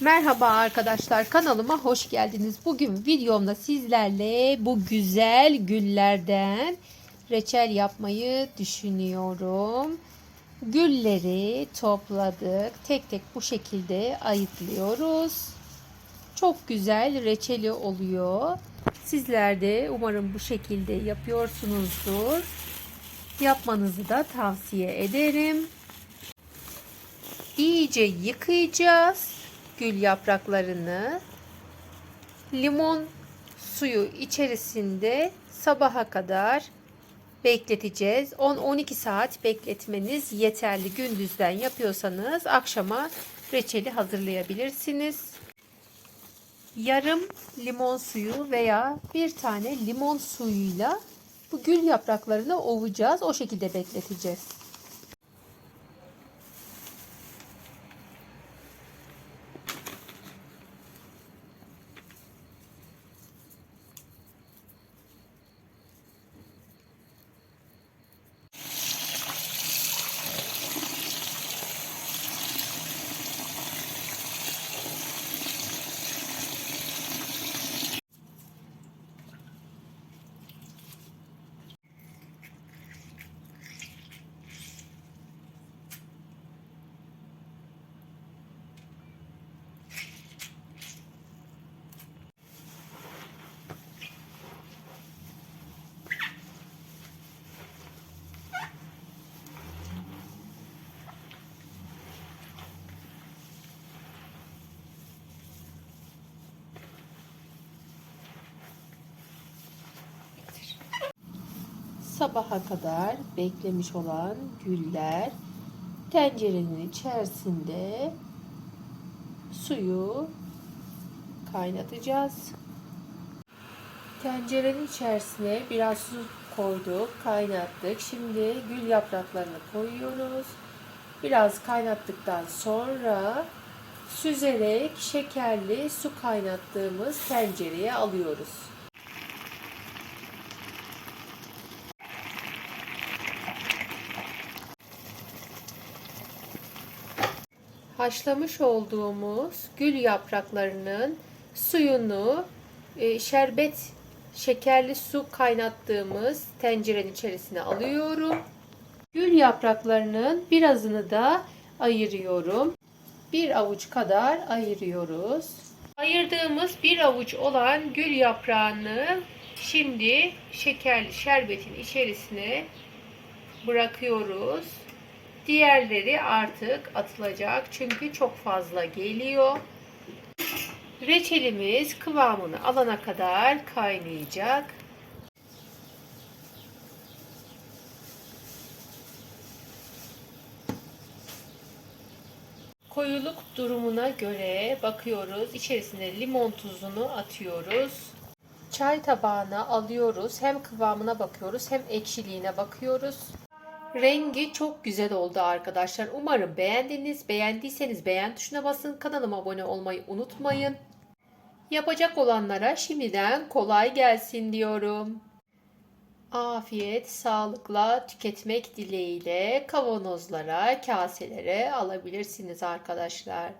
Merhaba arkadaşlar kanalıma hoş geldiniz. Bugün videomda sizlerle bu güzel güllerden reçel yapmayı düşünüyorum. Gülleri topladık. Tek tek bu şekilde ayıtlıyoruz. Çok güzel reçeli oluyor. Sizler de umarım bu şekilde yapıyorsunuzdur. Yapmanızı da tavsiye ederim. İyice yıkayacağız gül yapraklarını. Limon suyu içerisinde sabaha kadar bekleteceğiz. 10-12 saat bekletmeniz yeterli. Gündüzden yapıyorsanız akşama reçeli hazırlayabilirsiniz. Yarım limon suyu veya bir tane limon suyuyla bu gül yapraklarını ovacağız. O şekilde bekleteceğiz. Sabaha kadar beklemiş olan güller tencerenin içerisinde suyu kaynatacağız. Tencerenin içerisine biraz su koyduk, kaynattık. Şimdi gül yapraklarını koyuyoruz. Biraz kaynattıktan sonra süzerek şekerli su kaynattığımız tencereye alıyoruz. Haşlamış olduğumuz gül yapraklarının suyunu e, şerbet şekerli su kaynattığımız tencerenin içerisine alıyorum. Gül yapraklarının birazını da ayırıyorum. Bir avuç kadar ayırıyoruz. Ayırdığımız bir avuç olan gül yaprağını şimdi şekerli şerbetin içerisine bırakıyoruz. Diğerleri artık atılacak çünkü çok fazla geliyor. Reçelimiz kıvamını alana kadar kaynayacak. Koyuluk durumuna göre bakıyoruz. İçerisine limon tuzunu atıyoruz. Çay tabağına alıyoruz. Hem kıvamına bakıyoruz hem ekşiliğine bakıyoruz. Rengi çok güzel oldu arkadaşlar. Umarım beğendiniz. Beğendiyseniz beğen tuşuna basın. Kanalıma abone olmayı unutmayın. Yapacak olanlara şimdiden kolay gelsin diyorum. Afiyet, sağlıkla tüketmek dileğiyle kavanozlara, kaselere alabilirsiniz arkadaşlar.